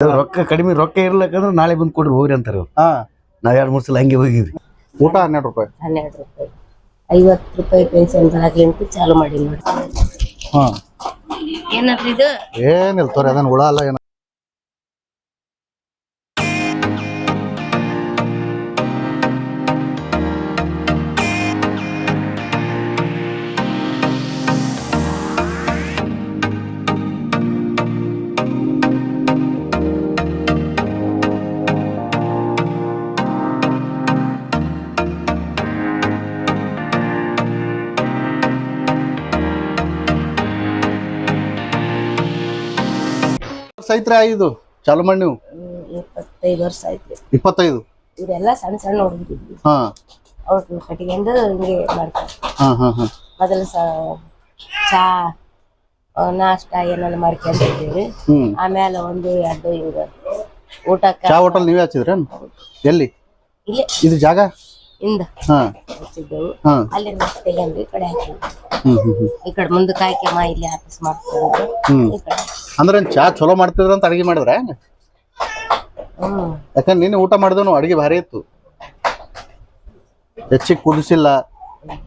ರೊಕ್ಕ ಕಡಿಮೆ ರೊಕ್ಕ ಇರ್ಲಕ್ಕಂದ್ರೆ ನಾಳೆ ಬಂದು ಕೊಡ್ರಿ ಹೋಗ್ರಿ ಅಂತಾರೆ ಹಾ. ನಾವ್ ಎರಡ್ ಮೂರ್ ಸಲ ಹಂಗೆ ಹೋಗಿದ್ವಿ. ಊಟ ಹನ್ನೆರಡು ರೂಪಾಯಿ. ಹನ್ನೆರಡು ರೂಪಾಯಿ. ಐವತ್ತು ರೂಪಾಯಿ ಪೆನ್ಷನ್ ಬರಾಕ್ಲಿಂತ ಚಾಲು ಮಾಡಿ ನೋಡಿ. ಹಾ. ಏನಾದ್ರೂ ಇದು? ಏನಿಲ್ಲ ತೋರಿ ಅದನ್ನ ಹುಳ ಅಲ್ಲ ಏನ ಸೈತ್ರ ಇದು ಚಾಲು ಮಾಡಿ ನೀವು. ಇಪ್ಪತ್ತೈದು ವರ್ಷ ಆಯ್ತು ಇಪ್ಪತ್ತೈದು. ಇದೆಲ್ಲ ಸಣ್ಣ ಸಣ್ಣ ಹುಡುಗಿದ್ವಿ. ಹಾ. ಕಟ್ಕೊಂಡು ಹಿಂಗೆ ಮಾಡ್ತಾರೆ. ಹಾ ಹಾ ಹಾ. ಮೊದಲು ಸ ಚಾ ಆ, ನಾಷ್ಟ ಏನಾರ ಮಾಡ್ಕೊಂಡಿದ್ದೀವಿ ಹ್ಮ್. ಆಮೇಲೆ ಒಂದು ಎರಡು ಹಿಂಗ ಊಟಕ್ಕೆ ಚಾ ಹೋಟೆಲ್ ನೀವೇ ಹಚ್ಚಿದ್ರೇನು? ಎಲ್ಲಿ? ಇಲ್ಲೇ. ಇದು ಜಾಗ? ಇಂದ ಹಚ್ಚಿದ್ದೆವು. ಅಲ್ಲಿ ತೆಗೆದು ಈ ಕಡೆ ಹಾಕಿದ್ವಿ ಈ ಕಡೆ ಮುಂದಕ್ಕೆ ಹಾಕ್ಯಮ್ಮ ಇಲ್ಲಿ ಆಫೀಸ್ ಮಾಡ್ಕೊಂಡು ಈ ಕಡೆ. ಅಂದ್ರೆ ಚಾ ಚಲೋ ಮಾಡ್ತಿದ್ರ ಅಂತ ಅಡಿಗೆ ಮಾಡಿದ್ರೆ? ಯಾಕಂದ್ರೆ ನೀನು ಊಟ ಮಾಡಿದನು ಅಡಿಗೆ ಭಾರಿ ಇತ್ತು. ಹೆಚ್ಚಿಗೆ ಕುದಿಸಿಲ್ಲ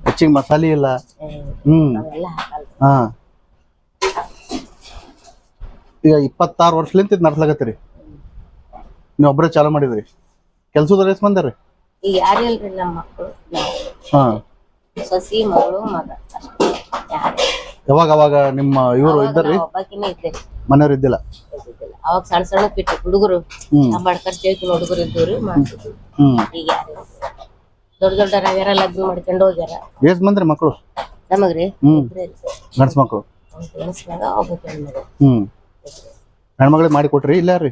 ಹೆಚ್ಚಿಗೆ ಮಸಾಲೆ ಇಲ್ಲ. ಹ್ಮ್. ಹಾ. ಈಗ ಇಪ್ಪತ್ತಾರು ವರ್ಷಲಿಂತ ಇದು ನಡ್ಸ್ಲಾಕತ್ತೀರಿ. ನೀವು ಒಬ್ಬರೇ ಚಾಲು ಮಾಡಿದ್ರಿ. ಕೆಲ್ಸದ ರೇಸ್ ಬಂದ್ರಿ ಈಗ ಯಾರಿಲ್ರಿ ನಮ್ಮ ಮಕ್ಕಳು ಹಾ. ಸಸಿ ಮಗಳು ಮಗ. ಅಷ್ಟೇ. ಯಾರು? ಯಾವಾಗ ಅವಾಗ ನಿಮ್ಮ ಇವರು ಇದ್ದಾರ್ರಿ? ಒಬ್ಬಾಕಿನೇ ಇದ್ದೆ ಮನೆಯವ್ರು ಇದ್ದಿಲ್ಲ? ಇದ್ದಿದ್ದಿಲ್ಲ. ಅವಾಗ ಸಣ್ಣ ಸಣ್ಣ ಪಿಟ್ಟು ಹುಡುಗರು. ಹ್ಮ್. ಅಂಬೇಡ್ಕರ್ ಹುಡುಗರು ಇದ್ದವ್ರಿ ಹ್ಮ್. ಈಗ ಯಾರು? ದೊಡ್ಡ ದೊಡ್ಡ ರವ್ಯಾರ ಲಗ್ನ ಮಾಡ್ಕೊಂಡು ಹೋಗ್ಯಾರ. ಎಷ್ಟು ಬಂದ್ರಿ ಮಕ್ಕಳು? ನಮಗ್ರಿ? ಹ್ಮ್. ಇಬ್ರೇ. ಗಂಡ್ಸ್ ಮಕ್ಕಳು? ಒಬ್ಬ ಹ್ಮ್. ಹೆಣ್ಮಗಳಿಗೆ ಮಾಡಿ ಕೊಟ್ರಿ ಇಲ್ಲ ರೀ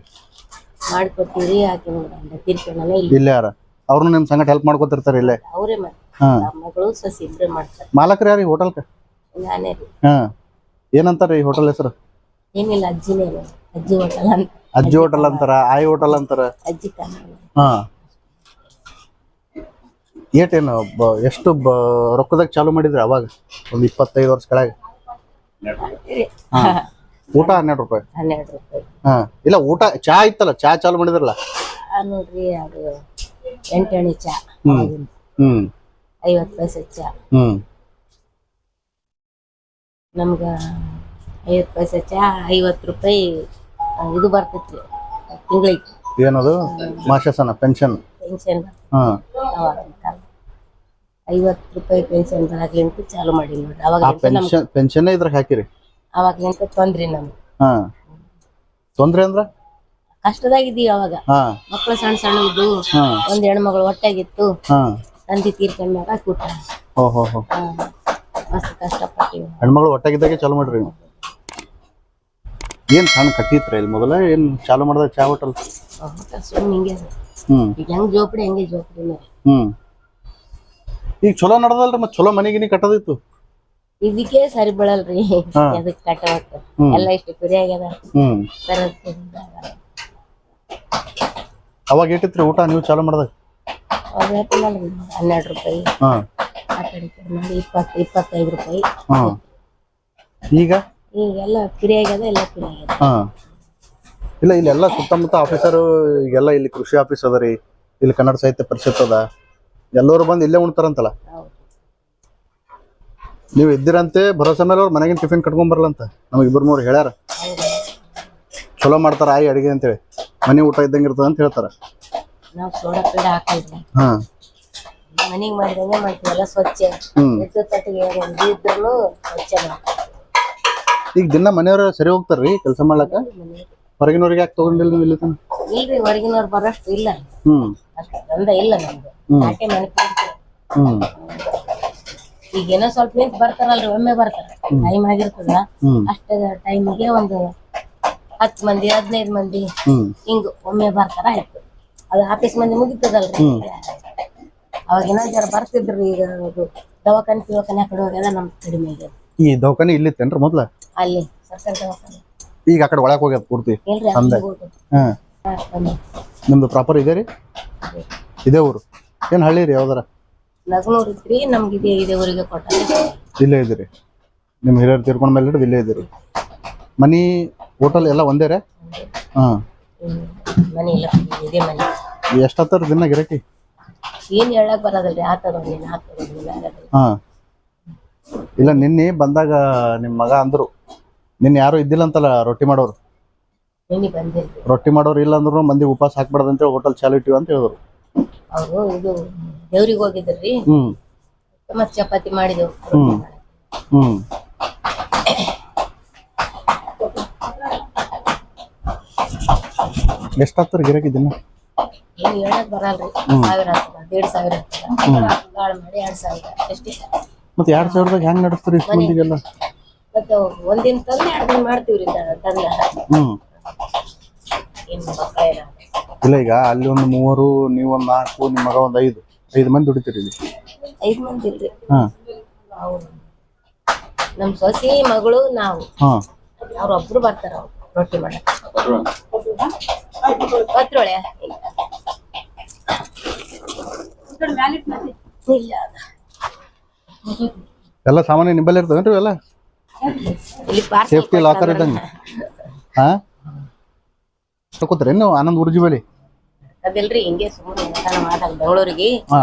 ಮಾಡ್ಕೊತೀವಿ ಆಕೆ ತೀರ್ಕೊಂಡಾನೆ ಇಲ್ಲಿ. ಇಲ್ಲೇ ಯಾರ? ಅವ್ರನ್ನು ನಿಮ್ ಸಂಗಟ ಹೆಲ್ಪ್ ಮಾಡ್ಕೊತಿರ್ತಾರೆ ಇಲ್ಲೇ? ಅವರೇ ಮಗಳು ಸಸಿ ಇಬ್ಬರೇ ಮಾಡ್ತಾರೆ. ಮಾಲಕರು ಯಾರು ಈ ಹೋಟೆಲ್ಕ ನಾನೇ ರೀ. ಹಾ. ಏನಂತಾರ ಈ ಹೋಟೆಲ್ ಹೆಸರು? ಏನಿಲ್ಲ ಅಜ್ಜಿನೇ. ಅಜ್ಜಿ ಹೋಟೆಲ್ ಅಂತ. ಅಜ್ಜಿ ಹೋಟೆಲ್ ಅಂತಾರ ಆಯಿ ಹೋಟೆಲ್ ಅಂತಾರ? ಅಜ್ಜಿ ಕನ್ನಡ ಹಾ. ಏಟೇನು ಬ- ಎಷ್ಟು ರೊಕ್ಕದಾಗ ಚಾಲು ಮಾಡಿದ್ರಿ ಅವಾಗ? ಒಂದ್ ಇಪ್ಪತ್ತೈದು ವರ್ಷ ಕೆಳಗೆ? ಊಟ ಹನ್ನೆರಡು ರೂಪಾಯಿ? ಹನ್ನೆರಡು ರೂಪಾಯಿ. ಹಾ. ಇಲ್ಲ ಊಟ ಚಾ ಇತ್ತಲ್ಲ ಚಾ ಚಾಲು ಮಾಡಿದ್ರಲ್ಲ? ಆ ನೋಡ್ರಿ ಅದು ಎಂಟಣಿ ಚಾ. ಹ್ಮ್. ಹ್ಮ್. ಐವತ್ತು ಪೈಸೆ ಚಾ. ಹ್ಮ್. ನಮ್ಗ ಐವತ್ತು ಪೈಸೆ ಚಾ ಐವತ್ತು ರೂಪಾಯಿ ಇದು ಬರ್ತೈತ್ರಿ ತಿಂಗಳಿಗೆ. ಏನದು? ಮಾಶಾಸನ ಪೆನ್ಷನ್ ಪೆನ್ಷನ್ ಹಾ. ಕಾಲ ಐವತ್ತು ರೂಪಾಯಿ ಪೆನ್ಷನ್ ಬರಾಗ್ಲಿಂತ ಚಾಲು ಮಾಡಿ ನೋಡ್ರಿ. ಆ ಅವಾಗ ಪೆನ್ಷನ್ ಪೆನ್ಷನ್ ಇದ್ರಾಗ ಹಾಕಿರಿ? ಅವಾಗ್ಲಿಂತ ತೊಂದ್ರಿ ನಮ್ಗೆ. ಹಾ. ತೊಂದ್ರೆ ಅಂದ್ರ? ಕಷ್ಟದಾಗಿದ್ದೀವಿ ಅವಾಗ. ಮಕ್ಕಳು ಸಣ್ಣ ಸಣ್ಣ ಇದ್ದು ಒಂದ್ ಹೆಣ್ಮಗಳು ಒಟ್ಟಾಗಿತ್ತು ಹಾ. ತೀರ್ಕೊಂಡ್ ಮಗ ಕೂಟ ಮಸ್ತ್ ಕಷ್ಟಪಟ್ಟಿವಿ. ಹೆಣ್ಮಗಳು ಒಟ್ಟಾಗಿದ್ದಾಗ ಚಾಲು ಮಾಡ್ರಿ ನೀವು. ಏನ್ ಸಣ್ಣ ಕಟ್ಟಿತ್ರ ಇಲ್ಲಿ ಮೊದಲ? ಏನ್ ಚಾಲು ಮಾಡ್ದಾಗ ಚಾ ಹೋಟೆಲ್ ಸುಮ್ಮನೆ ಹಿಂಗೆ. ಈಗ ಹೆಂಗ್ ಜೋಪಡಿ ಹೆಂಗೆ ಜೋಪಡಿ ಹ್ಮ್. ಈಗ ಚಲೋ ನಡ್ದಲ್ರಿ ಮತ್ ಚಲೋ ಮನೆಗಿನಿ ಕಟ್ಟದಿತ್ತು. ಇದಕ್ಕೆ ಸರಿ ಬೀಳಲ್ರಿ. ಅದಕ್ಕೆ ಕಟ್ಟಬೇಕು. ಎಲ್ಲ ಇಷ್ಟು ಕುರಿ ಆಗ್ಯದ. ಅವಾಗ ಏಟಿತ್ರಿ ಊಟ ನೀವು ಚಾಲು ಮಾಡಿದಾಗ? ಹನ್ನೆರಡು ರೂಪಾಯಿ. ಹಾ. ಆ ಕಡೆ ಈ ಕಡೆ ಮಾಡಿ ಇಪ್ಪತ್ತು ಇಪ್ಪತ್ತೈದು ರೂಪಾಯಿ. ಹಾ. ಈಗ? ಆಗ್ಯದ ಎಲ್ಲ ಕುರಿ ಆಗ್ಯದ. ಹಾ. ಇಲ್ಲ ಇಲ್ಲೆಲ್ಲ ಸುತ್ತಮುತ್ತ ಆಫೀಸರು ಈಗೆಲ್ಲ ಇಲ್ಲಿ ಕೃಷಿ ಆಫೀಸ್ ಅದ ರೀ. ಇಲ್ಲಿ ಕನ್ನಡ ಸಾಹಿತ್ಯ ಪರಿಷತ್ ಅದ. ಎಲ್ಲರೂ ಬಂದು ಇಲ್ಲೇ ಉಣ್ತಾರಂತಲ್ಲ? ಹೌದು. ನೀವು ಇದ್ದಿರಂತೆ ಭರೋಸೆ ಮೇಲೆ ಅವ್ರು ಮನೆಗಿನ ಟಿಫಿನ್ ಕಟ್ಕೊಂಡ್ ಬರಲಂತ. ನಮಗೆ ಇಬ್ಬರು ಮೂರು ಹೇಳ್ಯಾರ. ಚಲೋ ಮಾಡ್ತಾರ ಆಯ್ ಅಡಿಗೆ ಅಂತೇಳಿ. ಮನೆ ಊಟ ಇದ್ದಂಗ ಇರ್ತದ ಅಂತ ಹೇಳ್ತಾರ. ನಾವು ಸೋಡಾ ಪೀಡ ಹಾಕಲ್ರಿ ಹಾ. ಮನೆಗೆ ಮಾಡಿದಂಗೆ ಮಾಡ್ತೀವಲ್ಲ ಸ್ವಚ್ಛ. ಹ್ಮ್. ಎದ್ದು ತಟ್ಟಿಗೆ ಒಂದು ಇದ್ರೂ ಸ್ವಚ್ಛ ಮಾಡ್ತೀವಿ. ಈಗ ದಿನ ಮನೆಯವ್ರು ಸರಿ ಹೋಗ್ತಾರ್ರಿ ಕೆಲಸ ಮಾಡ್ಲಕ್ಕ? ಹೊರಗಿನವ್ರಿಗೆ ಯಾಕೆ ತಗೊಂಡಿಲ್ಲ ನೀವು ಇಲ್ಲಿ ತನಕ? ಇಲ್ರಿ ಹೊರಗಿನವ್ರು ಬರೋಷ್ಟು ಇಲ್ಲ. ಹ್ಮ್. ಅಷ್ಟು ದಂಧ ಇಲ್ಲ ನಮ್ದು. ನಾಟಿ ಮನೆ ಪೂರ್ತಿ. ಹ್ಮ್. ಈಗ ಏನೋ ಸ್ವಲ್ಪ ನಿಂತ ಬರ್ತಾರಲ್ರಿ ಒಮ್ಮೆ ಬರ್ತಾರ. ಟೈಮ್ ಆಗಿರ್ತದ. ಹ್ಮ್. ಅಷ್ಟ ಟೈಮಿಗೆ ಒಂದು ಹತ್ತು ಮಂದಿ ಹದಿನೈದು ಮಂದಿ ಹಿಂಗ ಒಮ್ಮೆ ಬರ್ತಾರ ಆಯ್ತು. ಅದು ಆಫೀಸ್ ಮಂದಿ ಮುಗಿತದಲ್ರಿ. ಅವಾಗ ಏನೋ ಜರ ಬರ್ತಿದ್ರಿ ಈಗ ಅದು ದವಾಖಾನೆ ಪಿವಾಖಾನೆ ಕಡೆ ಹೋಗ್ಯದ ನಮ್ ಕಡಿಮೆ ಆಗ್ಯದ ಈ ದವಾಖಾನೆ ಇಲ್ಲಿತ್ತೇನ್ರಿ ಮೊದ್ಲ? ಅಲ್ಲಿ ಸರ್ಕಾರಿ ದವಾಖಾನೆ. ಈಗ ಆ ಕಡೆ ಒಳಗೆ ಹೋಗ್ಯದ ಪೂರ್ತಿ? ಇಲ್ರಿ. ಹಾ. ನಿಮ್ದು ಪ್ರಾಪರ್ ಇದೆ ರೀ? ಇದೇ. ಊರು? ಏನ್ ಹಳ್ಳಿ ರೀ ಯಾವ್ದಾರ? ಇದ್ರಿ ನಮ್ಗೆ ಇದೇ ಇದೇ ಊರಿಗೆ ಕೊಟ್ಟ. ಇಲ್ಲೇ ಇದ್ದೀರಿ. ನಿಮ್ಮ ಹಿರಿಯರು ತೀರ್ಕೊಂಡ ಮೇಲೆ ಹಿಡಿದು ಇಲ್ಲೇ ಇದ್ದೀರಿ. ಮನಿ ಹೋಟೆಲ್ ಎಲ್ಲ ಒಂದೇ ರೀ? ಹಾಂ. ಮನೆ ಇಲ್ಲ ಇದೇ ಮನೆ. ಎಷ್ಟು ಹತ್ತಾರ ದಿನ ಗಿರಾಕಿ? ಏನ್ ಹೇಳಕ್ ಬರೋದಲ್ರಿ. ಹಾ. ಇಲ್ಲ ನಿನ್ನೆ ಬಂದಾಗ ನಿಮ್ಮ ಮಗ ಅಂದ್ರು. ನಿನ್ನೆ ಯಾರು ಇದ್ದಿಲ್ಲ ಅಂತಲ್ಲ ರೊಟ್ಟಿ ಮಾಡೋರು? ನಿನ್ನೆ ಬಂದಿಲ್ರಿ ರೊಟ್ಟಿ ಮಾಡೋರು ಇಲ್ಲ ಅಂದ್ರು ಮಂದಿ ಉಪವಾಸ ಹಾಕ್ಬಾರ್ದು ಅಂತೇಳಿ ಹೋಟೆಲ್ ಚಾಲು ಇಟ್ಟಿವಿ ಅಂತ ಹೇಳಿದ್ರು. ಇದು ದೇವ್ರಿಗೆ ಹೋಗಿದ್ರಿ. ಹ್ಞೂ ಮತ್ತೆ ಚಪಾತಿ ಮಾಡಿದೆವು. ಹ್ಮ್. ಹ್ಮ್. ಎಷ್ಟು ಹತ್ತಾರ ಗಿರಾಕಿ ದಿನ? ಏನ್ ಹೇಳಕ್ ಬರಲ್ರಿ. ಸಾವಿರ ಆಗ್ತದ ದೇಡ್ ಸಾವಿರ ಆಗ್ತದ. ಗಾಳ ಮಾಡಿ ಎರಡ್ ಸಾವಿರ ಮತ್ತೆ ಎರಡ್ ಸಾವಿರದಾಗ ಹೆಂಗ್ ನಡೆಸ್ತೀರಿ ಇಷ್ಟು ಮಂದಿಗೆಲ್ಲ? ಮತ್ತೆ ಒಂದಿನ ತಂದು ಎರಡು ದಿನ ಮಾಡ್ತೀವ್ರಿ ತ- ತಂದ. ಹ್ಮ್. ಏನ್ ಮಕ್ಕಳ ಇರಲ್ಲ. ಇಲ್ಲ ಈಗ ಅಲ್ಲಿ ಒಂದು ಮೂವರು ನೀವು ಒಂದ್ ನಾಲ್ಕು ನಿಮ್ಮ ಮಗ ಒಂದ್ ಐದು. ಐದು ಮಂದಿ ದುಡಿತೀರಿ ಇಲ್ಲಿ? ಐದ್ ಮಂದಿ ಇಲ್ರಿ. ಹಾ. ಅವ್ರು ನಮ್ ಸೊಸಿ ಮಗಳು ನಾವು. ಹಾ. ಅವ್ರೊಬ್ರು ಬರ್ತಾರ ಅವ್ರು ರೊಟ್ಟಿ ಮಾಡಕ್. ಪತ್ರೊಳೆ. ಇಲ್ಲ. ಎಲ್ಲ ಸಾಮಾನ್ಯ ನಿಂಬಲ್ಲಿ ಇರ್ತವೇನ್ರಿ ಎಲ್ಲ ಸೇಫ್ಟಿ ಲಾಕರ್ ಇದ್ದಂಗ. ಹಾ? ತಗೋತೀರಿ ನೀವು ಆನಂದ್ ಉರ್ಜಿ ಬಲಿ ಅದಿಲ್ರಿ ಹಿಂಗೆ ಸುಮ್ಮನೆ ಮಾಡ್ದಾಗ ಬೆಂಗಳೂರಿಗೆ. ಹಾ.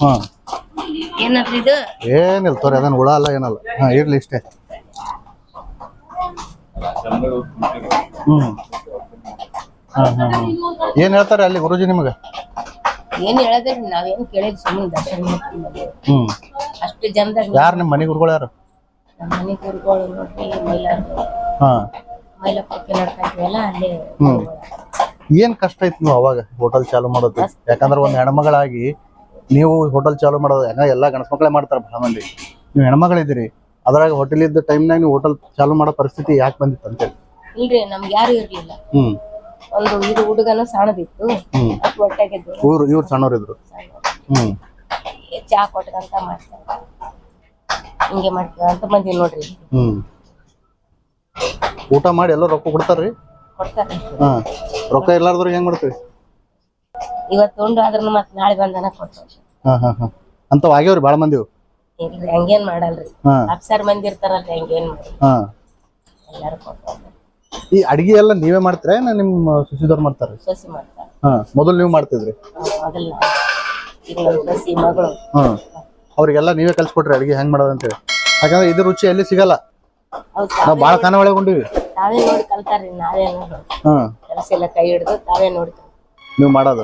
ಹಾ. ಏನಂದ್ರಿ ಇದು? ಏನಿಲ್ಲ ತೋರಿ ಅದನ್ನ ಹುಳ ಅಲ್ಲ ಏನಲ್ಲ. ಹಾ ಇರ್ಲಿ ಇಷ್ಟೇ. ಹ್ಮ್. ಹಾ ಹಾ ಹಾ ಏನ್ ಹೇಳ್ತಾರೆ ಅಲ್ಲಿ ಗುರುಜಿ ನಿಮಗೆ? ಏನ್ ಹೇಳದ್ರಿ ನಾವೇನ್ ಕೇಳಿದ್ ಸುಮ್ಮನೆ ದರ್ಶನ ಮಾಡ್ಕೊಂಡ್ ಬಂದೇವಿ. ಹ್ಮ್. ಅಷ್ಟು ಜನದಾಗ ಯಾರು ನಿಮ್ಮ ಮನೆ ಗುರುಗಳು ಯಾರು? ನಮ್ಮ ಮನೆ ಗುರುಗಳು ನೋಡ್ರಿ ಮೈಲಾರ ಹಾ. ಮೈಲಪ್ಪಕ್ಕೆ ನಡ್ಕೊಂತೀವಲ್ಲ ಅಲ್ಲೇ ಹ್ಮ್. ಏನ್ ಕಷ್ಟ ಐತಿ ನೀವು ಅವಾಗ ಹೋಟೆಲ್ ಚಾಲು ಮಾಡೋದು? ಯಾಕಂದ್ರೆ ಒಂದ್ ಹೆಣ್ಮಗಳಾಗಿ ನೀವು ಹೋಟೆಲ್ ಚಾಲು ಮಾಡೋದು ಯಾಕಂದ್ರೆ ಎಲ್ಲಾ ಗಣಸ್ ಮಕ್ಕಳೇ ಮಾಡ್ತಾರೆ ಬಹಳ ಮಂದಿ. ನೀವು ಹೆಣ್ಮಗಳಿದ್ದೀರಿ. ಅದ್ರಾಗ ಹೋಟೆಲ್ ಇದ್ದ ಟೈಮ್ನಾಗ ನೀವು ಹೋಟೆಲ್ ಚಾಲು ಮಾಡೋ ಪರಿಸ್ಥಿತಿ ಯಾಕೆ ಬಂದಿತ್ತು ಅಂತೇಳಿ ಇಲ್ರಿ ನಮ್ಗೆ ಯಾರು ಇರ್ಲಿಲ್ಲ. ಹ್ಮ್. ಒಂದು ಇದು ಹುಡುಗನ ಸಣ್ಣದಿತ್ತು. ಹ್ಮ್. ಹೊಟ್ಟೆಗಿದ್ದು ಇವ್ರು ಇವ್ರು ಸಣ್ಣವ್ರಿದ್ರು ಹ್ಮ್. ಚಾ ಕೊಟ್ಕಂತ ಮಾಡ್ತಾರೆ. ಹಿಂಗೆ ಮಾಡ್ತೀವಿ ಅಂತ ಬಂದೀವಿ ನೋಡ್ರಿ. ಹ್ಮ್. ಊಟ ಮಾಡಿ ಎಲ್ಲ ರೊಕ್ಕ ಕೊಡ್ತಾರ್ರಿ? ಕೊಡ್ತಾರೆ ಹಾ. ರೊಕ್ಕ ಇರ್ಲಾರ್ದ್ರ ಹೆಂಗ್ ಮಾಡ್ತೀವಿ ಇವತ್ತು ಉಂಡು ಆದ್ರೂ ಮತ್ತೆ ನಾಳೆ ಬಂದನ ಕೊಡ್ತಾರೆ ಹಾ ಹಾ ಹಾ. ಅಂತವ್ ಆಗ್ಯಾವ್ರಿ ಭಾಳ ಮಂದಿವು ಹಂಗೇನ್ ಮಾಡಲ್ರಿ? ಹಾ. ಅಪ್ಸರ್ ಮಂದಿ ಇರ್ತಾರಲ್ರಿ ಹಂಗೇನ್ ಮಾಡಿ ಹಾ. ಎಲ್ಲಾರು ಕೊಡ್ತಾರೆ. ಈ ಅಡಿಗೆ ಎಲ್ಲ ನೀವೇ ಮಾಡ್ತೀರಾ ಏನ ನಿಮ್ಮ ಸುಸಿದವ್ರು ಮಾಡ್ತಾರೆ ಸೊಸಿ ಮಾಡ್ತಾರೆ. ಹಾ ಮೊದಲು ನೀವು ಮಾಡ್ತಿದ್ರಿ? ಮೊದಲ ಈಗ ನಮ್ಮ ಸೊಸಿ ಮಗಳು. ಹಾ. ಅವ್ರಿಗೆಲ್ಲ ನೀವೇ ಕಲ್ಸ್ಕೊಟ್ರಿ ಅಡಿಗೆ ಹೆಂಗ್ ಮಾಡೋದು ಅಂತೇಳಿ. ಯಾಕಂದ್ರೆ ಇದ್ರ ರುಚಿ ಎಲ್ಲಿ ಸಿಗಲ್ಲ. ನಾವ್ ನಾವು ಭಾಳ ಕಾನ ಒಳಗೊಂಡಿವಿ ತಾವೇ ನೋಡಿ ಕಲ್ತಾರ್ರಿ ನಾವೇ ನೋಡಿ. ಹಾ. ಕೆಲಸ ಎಲ್ಲ ಕೈ ಹಿಡಿದು ತಾವೇ ನೋಡಿ. ನೀವು ಮಾಡೋದು.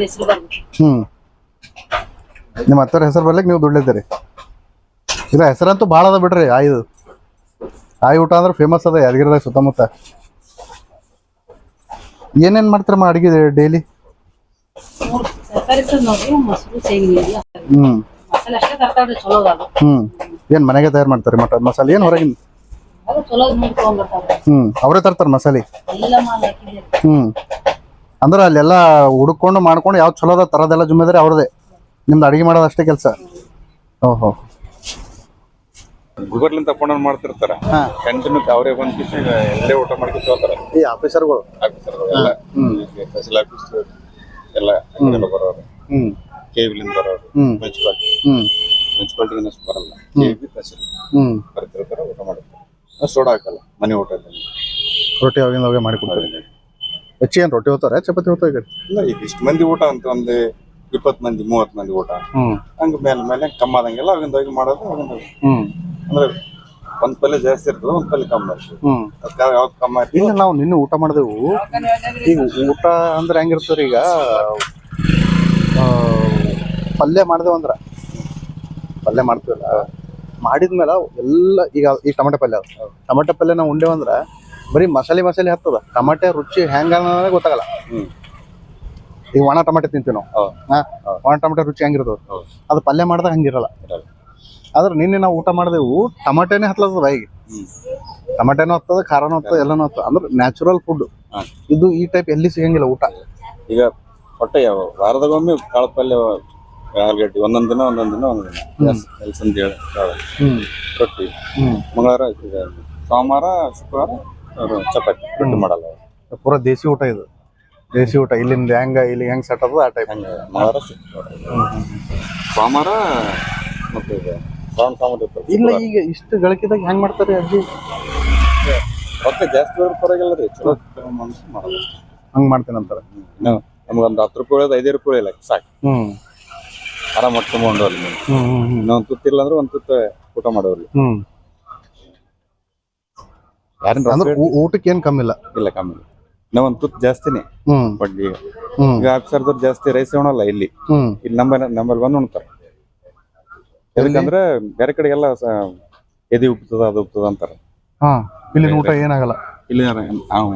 ಹೆಸರು ಬರ್ಬೇಕು ಹ್ಮ್. ನಿಮ್ಮ ಅತ್ತರ ಹೆಸರು ಬರ್ಲಿಕ್ಕೆ ನೀವು ದುಡ್ಲಿದ್ದೀರಿ ಇಲ್ಲ ಹೆಸರಂತೂ ಭಾಳ ಅದ ಬಿಡ್ರಿ ಆಯ್ದು ಆಯ್ ಊಟ ಅಂದ್ರೆ ಫೇಮಸ್ ಅದ ಯಾದಗಿರಿದಾಗ ಸುತ್ತಮುತ್ತ. ಏನೇನ್ ಮಾಡ್ತೀರಮ್ಮ ಅಡಿಗೆ ಡೈಲಿ ಹ್ಞೂ ಹ್ಞೂ ಏನು ಮನೆಗೆ ತಯಾರು ಮಾಡ್ತಾರೆ ಮಟನ್ ಮಸಾಲೆ? ಏನ್ ಹೊರಗಿನ? ಹ್ಮ್. ಅವರೇ ತರ್ತಾರೆ ಮಸಾಲೆ? ಹ್ಮ್. ಅಂದ್ರೆ ಅಲ್ಲೆಲ್ಲ ಹುಡುಕೊಂಡು ಮಾಡ್ಕೊಂಡು ಯಾವ್ದು ಚಲೋ ಅದ ತರದೆಲ್ಲ ಜುಮ್ಮೆದ್ರೆ ಅವ್ರದೇ. ನಿಮ್ದು ಅಡಿಗೆ ಮಾಡೋದು ಅಷ್ಟೇ ಕೆಲಸ. ಓಹೋ. ಗುಗರ್ಲಿಂದ ತಕೊಂಡ್ ಮಾಡ್ತಿರ್ತಾರ. ಕಂಟಿನ್ಯೂ ಅವರೇ ಬಂದ್ ಎಲ್ಲೇ ಊಟ ಮಾಡ್ಕೊಂಡು ಹೋಗ್ತಾರ ಈ ಆಫೀಸರ್ಗಳು. ಆಫೀಸರ್ ಎಲ್ಲ. ತಹಸೀಲ್ ಆಫೀಸ್ ಎಲ್ಲ ಬರೋರು. ಹ್ಮ್. ಕೇವಿಲಿಂದ ಬರೋರು. ಹ್ಮ್. ಮುನ್ಸಿಪಾಲ್ಟಿ ಹ್ಮ್. ಮುನ್ಸಿಪಾಲ್ಟಿಗೆ ಇನ್ನಷ್ಟು ಬರಲ್ಲ. ಕೇವಿ ತಹಸೀಲ್ ಹ್ಮ್. ಬರ್ತಿರ್ತಾರ ಊಟ ಮಾಡಿರ್ತಾರೆ ಅಷ್ಟು ಸೋಡಾ ಹಾಕಲ್ಲ ಮನೆ ಊಟ. ರೊಟ್ಟಿ ಅವಾಗಿಂದ ಅವಾಗೆ ಮಾಡಿ ಕೊಡ್ತಾರೆ ಹೆಚ್ಚಿಗೆ ಏನ್ ರೊಟ್ಟಿ ಹೋಗ್ತಾರೆ ಚಪಾತಿ ಹೋಗ್ತಾರೆ ಈ ಇಲ್ಲ ಈಗ ಇಷ್ಟು ಮಂದಿ ಊಟ ಅಂತ ಒಂದು ಇಪ್ಪತ್ತು ಮಂದಿ ಮೂವತ್ತು ಮಂದಿ ಊಟ. ಹ್ಮ್. ಹಂಗ ಮೇಲೆ ಮೇಲೆ ಕಮ್ಮಿ ಆದಂಗೆಲ್ಲ ಅವ್ರಿಂದ ಹೋಗಿ ಮಾಡೋದು ಹೋಗಿ. ಹ್ಮ್. ಅಂದ್ರೆ ಒಂದ್ ಪಲ್ಯ ಜಾಸ್ತಿ ಇರ್ತದೆ ಒಂದ್ ಪಲ್ಯ ಕಮ್ಮಿ ಇರ್ತದೆ ಹ್ಮ್. ಅದಕ್ಕೆ ಯಾವ್ದು ಕಮ್ಮಿ ಆಯ್ತು? ಇಲ್ಲ ನಾವು ನಿನ್ನೆ ಊಟ ಮಾಡಿದೆವು. ಈಗ ಊಟ ಅಂದ್ರೆ ಹೆಂಗಿರ್ತಾರೆ ಈಗ ಆ, ಪಲ್ಯ ಮಾಡಿದೆವು ಅಂದ್ರೆ. ಪಲ್ಯ ಮಾಡ್ತೀವಲ್ಲ ಮಾಡಿದ್ಮೇಲೆ ಎಲ್ಲ ಈಗ ಈ ಟೊಮೆಟೊ ಪಲ್ಯ. ಟಮಾಟೆ ಟೊಮೆಟೊ ಪಲ್ಯ ನಾವು ಉಂಡೇವು ಅಂದ್ರೆ ಬರೀ ಮಸಾಲೆ ಮಸಾಲೆ ಹತ್ತದ. ಟಮಾಟೆ ರುಚಿ ಹೆಂಗ ಗೊತ್ತಾಗಲ್ಲ. ಈಗ ಒಣ ಟಮಾಟೆ ತಿಂತೀವಿ ನಾವು. ಹಾ? ಒಣ ಟಮಾಟೆ ರುಚಿ ಹೆಂಗಿರ್ತದ. ಅದು ಪಲ್ಯ ಮಾಡ್ದಾಗ ಹಂಗಿರಲ್ಲ. ಇರಲ್ಲ. ಆದ್ರೆ ನಿನ್ನೆ ನಾವು ಊಟ ಮಾಡಿದೆವು ಟಮಾಟೆನೇ ಹತ್ಲತ್ತದ ಬಾಯಿಗೆ. ಟಮಾಟೆನೂ ಹತ್ತದ ಖಾರನೂ ಹತ್ತದ ಎಲ್ಲನೂ ಹತ್ತದ. ಅಂದ್ರೆ ನ್ಯಾಚುರಲ್ ಫುಡ್. ಇದು ಈ ಟೈಪ್ ಎಲ್ಲಿ ಸಿಗಂಗಿಲ್ಲ ಊಟ. ಈಗ ಹೊಟ್ಟೆ ಯಾವ ವಾರದಾಗೊಮ್ಮೆ ಕಾಳು ಪಲ್ಯ ಆಲೂಗಡ್ಡೆ ಒಂದೊಂದು ದಿನ ಒಂದೊಂದು ದಿನ ಒಂದೊಂದು ದಿನ. ಎಲ್ಸ್ ಅಂತ ಹೇಳಿ ರೊಟ್ಟಿ. ಮಂಗಳವಾರ ಸೋಮವಾರ ಶುಕ್ರವಾರ ಅವ್ರು ಚಪಾತಿ ರೊಟ್ಟಿ ಮಾಡಲ್ಲ ಅವ್ರು. ಪೂರಾ ದೇಸಿ ಊಟ ಇದು. ದೇಸಿ ಊಟ. ಇಲ್ಲಿಂದ ಹೆಂಗ ಇಲ್ಲಿ ಹೆಂಗ್ ಸೆಟ್ ಅದ ಆ ಟೈಪ್ ಹಂಗೆ ಶುಕ್ರವಾರ ಸೋಮವಾರ ಮತ್ತೆ ಇದು ಶ್ರಾವಣ ಸೋಮವಾರ ಇರ್ತದೆ. ಇಲ್ಲ ಈಗ ಇಷ್ಟು ಗಳಿಕೆದಾಗ ಹೆಂಗ್ ಮಾಡ್ತಾರೆ ಅಜ್ಜಿ? ರೊಕ್ಕ ಜಾಸ್ತಿ ಇರೋ ಪರವಾಗಿಲ್ಲ ರೀ. ಚಲೋ ಮನ್ಸು ಮಾಡಲ್ಲ. ಹಂಗ್ ಮಾಡ್ತೇನೆ ಅಂತಾರ ನಾವು ನಮ್ಗೊಂದು ಹತ್ತು ರೂಪಾಯಿ ಉಳಿಯೋದು ಐದೇ ರೂಪಾಯಿ ಇಲ್ಲ ಸಾಕು. ಹ್ಮ್. ಆರಾಮ್ ಮಾಡ್ಕೊಂಡು ಅಲ್ಲಿ ಹ್ಮ್ ಹ್ಮ್ ಹ್ಮ್. ಇನ್ನೊಂದು ತುತ್ತಿಲ್ಲ ಅಂದ್ರೆ ಒಂದು ತುತ್ತ ಊಟ ಮಾಡೋರ್ಲಿ ಹ್ಮ್. ಯಾರಿನ ಅಂದ್ರೆ ಊಟಕ್ಕೆ ಏನ್ ಕಮ್ಮಿ ಇಲ್ಲ. ಇಲ್ಲ ಕಮ್ಮಿ ಇಲ್ಲ. ಒಂದು ತುತ್ತು ಜಾಸ್ತಿನೇ ಹ್ಮ್. ಬಡ್ಡಿ. ಈಗ ಆಫೀಸರ್ದವ್ರು ಜಾಸ್ತಿ ರೈಸ್ ಉಣಲ್ಲ ಇಲ್ಲಿ. ಹ್ಮ್. ಇಲ್ಲಿ ನಮ್ಮ ನಮ್ಮಲ್ಲಿ ಬಂದು ಉಣ್ತಾರ. ಯಾಕಂದ್ರೆ ಬೇರೆ ಕಡೆ ಎಲ್ಲ ಎದೆ ಉಪ್ತದ ಅದು ಉಪ್ತದ ಅಂತಾರೆ. ಹಾ. ಇಲ್ಲಿ ಊಟ ಏನಾಗಲ್ಲ. ಇಲ್ಲಿ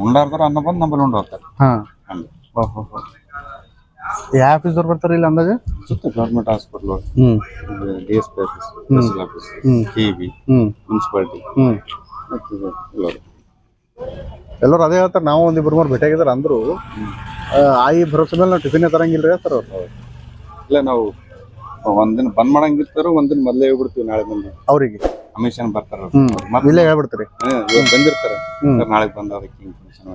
ಉಂಡಾರ್ದಾರ ಅನ್ನ ಬಂದು ನಮ್ಮಲ್ಲಿ ಉಂಡು ಹೋಗ್ತಾರೆ. ಹಾ. ಹಂಗೆ. ಯಾವ ಆಫೀಸರ್ ಬರ್ತಾರೆ ಇಲ್ಲಿ ಅಂದಾಜ? ಸುತ್ತ government hospital hmm. D S P office tehsil office hmm. K B hmm. Municipality ಎಲ್ಲರೂ ಅದೇ ಹೇಳ್ತಾರೆ ನಾವು ಒಂದು ಇಬ್ಬರು ಮೂರು ಭೇಟಿಯಾಗಿದ್ದಾರೆ ಅಂದ್ರು. ಆ, ಆಯಿ ಭರೋಸೆ ಮೇಲೆ ನಾವು ಟಿಫಿನ್ ತರಂಗಿಲ್ಲ ರೀ ಸರ್ ಇಲ್ಲ ನಾವು ಒಂದಿನ ಬಂದ್ ಮಾಡಂಗಿರ್ತಾರ ಒಂದಿನ ಮೊದಲೇ ಹೇಳ್ಬಿಡ್ತೀವಿ ನಾಳೆ ಬಂದು. ಅವ್ರಿಗೆ? ಕಮಿಷನ್ ಬರ್ತಾರ? ಮತ್ತೆ ಇಲ್ಲೇ ಹೇಳ್ಬಿಡ್ತೀರಿ. ಇವತ್ತು ಬಂದಿರ್ತಾರೆ. ಸರ್ ನಾಳೆಗೆ ಬಂದ ಅದಕ್ಕೆ ಹಿಂಗೆ ಕಮಿಷನ್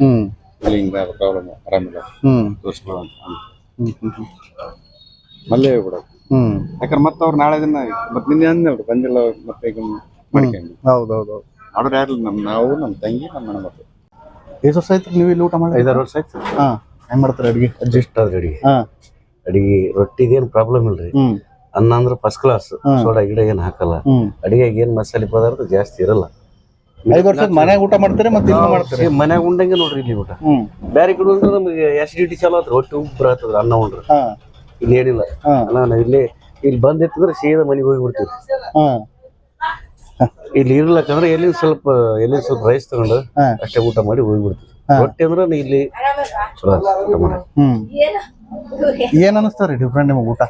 ಹ್ಮ್. ಇಲ್ಲಿ ಹಿಂಗೆ ಪ್ರಾಬ್ಲಮ್ ಆರಾಮಿಲ್ಲ. ಹ್ಮ್. ತೋರಿಸ್ಕೊಳ್ಳೋ ಅಂತ ಮೊದಲೇ ಹೇಳ್ಬಿಡೋದು. ಹ್ಮ್. ಯಾಕಂದ್ರೆ ಮತ್ತೆ ಅವ್ರು ನಾಳೆ ದಿನ ಮತ್ತೆ ನಿನ್ನೆ ಅಂದ್ನಲ್ರಿ ಬಂದಿಲ್ಲ ಮತ್ತೆ ಈಗ ಮಾಡ್ಕೊಂಡು. ಹೌದೌದು ಅವ್ರು ಯಾರು ನಮ್ಮ ನಾವು ನಮ್ಮ ತಂಗಿ ನಮ್ಮ ಮನೆ ಮಕ್ಕಳು ಎಷ್ಟು ವರ್ಷ ಆಯ್ತು ನೀವು ಇಲ್ಲಿ ಊಟ ಮಾಡಿ ಐದಾರು ವರ್ಷ ಆಯ್ತು. ಹಾಂ ಹೆಂಗ್ ಮಾಡ್ತಾರೆ ಅಡುಗೆ? ಅಡ್ಜಸ್ಟ್ ಆದ್ರೆ ಅಡಿಗೆ. ಹಾಂ. ಅಡಿಗೆ ರೊಟ್ಟಿಗೆ ಏನ್ ಪ್ರಾಬ್ಲಮ್ ಇಲ್ರಿ ಅನ್ನ ಅಂದ್ರೆ ಫಸ್ಟ್ ಕ್ಲಾಸ್. ಸೋಡಾ ಗಿಡ ಏನು ಹಾಕಲ್ಲ. ಅಡಿಗೆಗೆ ಏನ್ ಮಸಾಲೆ ಪದಾರ್ಥ ಜಾಸ್ತಿ ಇರಲ್ಲ. ಐದು ವರ್ಷ ಮನ್ಯಾಗ ಊಟ ಮಾಡ್ತಾರೆ ಮತ್ತೆ ಇಲ್ಲಿ ಮಾಡ್ತಾರೆ? ಮನ್ಯಾಗ ಉಂಡಂಗೆ ನೋಡ್ರಿ ಇಲ್ಲಿ ಊಟ. ಬ್ಯಾರೆ ಬೇರೆ ಕಡೆ ಉಂಡ್ರೆ ನಮಗೆ ಆಸಿಡಿಟಿ ಚಾಲು ಆದ್ರೆ ರೊಟ್ಟಿ ಉಬ್ಬರ ಬರತ್ತದ ಅನ್ನ ಉಂಡ್ರೆ. ಹಾ. ಇಲ್ಲಿ ಏನಿಲ್ಲ ಅಲ್ಲ ನಾವು ಇಲ್ಲಿ ಇಲ್ಲಿ ಬಂದಿತ್ತಂದ್ರೆ ಸೀದಾ ಮನೆಗೆ ಹೋಗಿ ಬಿಡ್ತೀವಿ. ಹಾ. ಇಲ್ಲಿ ಇರ್ಲಕ್ಕಂದ್ರೆ ಎಲ್ಲಿ ಸ್ವಲ್ಪ ಎಲ್ಲಿ ಸ್ವಲ್ಪ ರೈಸ್ ತಗೊಂಡು. ಅಷ್ಟೇ ಊಟ ಮಾಡಿ ಹೋಗಿ ಬಿಡ್ತೀವಿ ರೊಟ್ಟಿ ಅಂದ್ರೆ ಇಲ್ಲಿ ಚಲೋ ಊಟ ಮಾಡಿ. ಹ್ಮ್. ಏನ್ ಅನಿಸ್ತಾರೆ ಡಿಫ್ರೆಂಟ್ ನಿಮ್ಗೆ ಊಟ?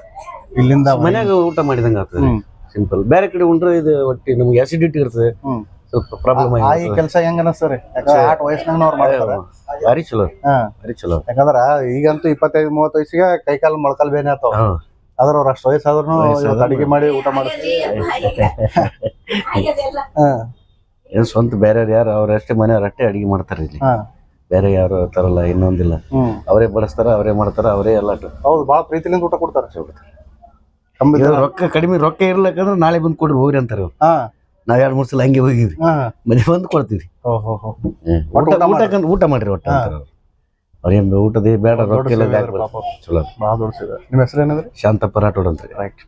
ಇಲ್ಲಿಂದ ಮನ್ಯಾಗ ಊಟ ಮಾಡಿದಂಗ ಆಗ್ತದೆ. ಸಿಂಪಲ್ ಬೇರೆ ಕಡೆ ಉಂಡ್ರೆ ಇದು ಹೊಟ್ಟೆ ನಮ್ಗೆ ಆಸಿಡಿಟಿ ಇರ್ತದೆ. ಸ್ವಲ್ಪ ಪ್ರಾಬ್ಲಮ್ ಆ ಈ ಕೆಲಸ ಹೆಂಗ ಅನಸ್ತಾರಿ ಯಾಕಂದ್ರೆ ಆಟ್ ವಯಸ್ಸಿನಾಗ ಅವ್ರು ಮಾಡ್ತಾರೆ. ಭಾರಿ ಚಲೋ. ಭಾರಿ ಚಲೋ. ಯಾಕಂದ್ರ ಈಗಂತೂ ಇಪ್ಪತ್ತೈದು ಮೂವತ್ತು ವಯಸ್ಸಿಗೆ ಕೈ ಕಾಲು ಮೊಳಕಾಲ್ ಬೇನೆ ಆತಾವ. ಆದ್ರ ಅವ್ರ ಅಷ್ಟು ವಯಸ್ಸಾದ್ರೂ ಇವತ್ತು ಅಡಿಗೆ ಮಾಡಿ ಊಟ ಮಾಡಿಸ್ತೀವಿ. ಏನ್ ಸ್ವಂತ ಬೇರೆ ಯಾರು ಅವ್ರಷ್ಟೇ ಮನೆ ಅಷ್ಟೇ ಅಡಿಗೆ ಮಾಡ್ತಾರೆ ಇಲ್ಲಿ. ಹಾ. ಬೇರೆ ಯಾರು ತರಲ್ಲ ಇನ್ನೊಂದಿಲ್ಲ. ಅವರೇ ಬಡಿಸ್ತಾರ ಅವರೇ ಮಾಡ್ತಾರ ಅವರೇ ಎಲ್ಲ ಹೌದು ಬಹಳ ಪ್ರೀತಿಲಿಂದ ಊಟ ಕೊಡ್ತಾರ. ರೊಕ್ಕ ಕಡಿಮೆ ರೊಕ್ಕ ಇರ್ಲಕ್ಕಂದ್ರೆ ನಾಳೆ ಬಂದು ಕೊಡ್ರಿ ಹೋಗ್ರಿ ಅಂತಾರೆ ನಾವ್ ಎರಡ್ ಮೂರ್ಸಲ ಹಂಗೆ ಹೋಗಿವ್ರಿ ಹಾ. ಮನೆ ಬಂದು ಕೊಡ್ತೀವಿ. ಓ ಹೋ ಹೋ ಊಟ ಊಟ ಊಟ ಮಾಡ್ರಿ ಒಟ್ಟ ಅವ್ರೇನ್ ಊಟದ ಬೇಡ ರೊಕ್ಕ. ಚಲೋ ಭಾಳ ದೊಡ್ಡ ನಿಮ್ಮ ಹೆಸರು ಏನಂದ್ರೆ? ಶಾಂತಪ್ಪ ರಾಠೋಡ್ ಅಂತ ರೈಟ್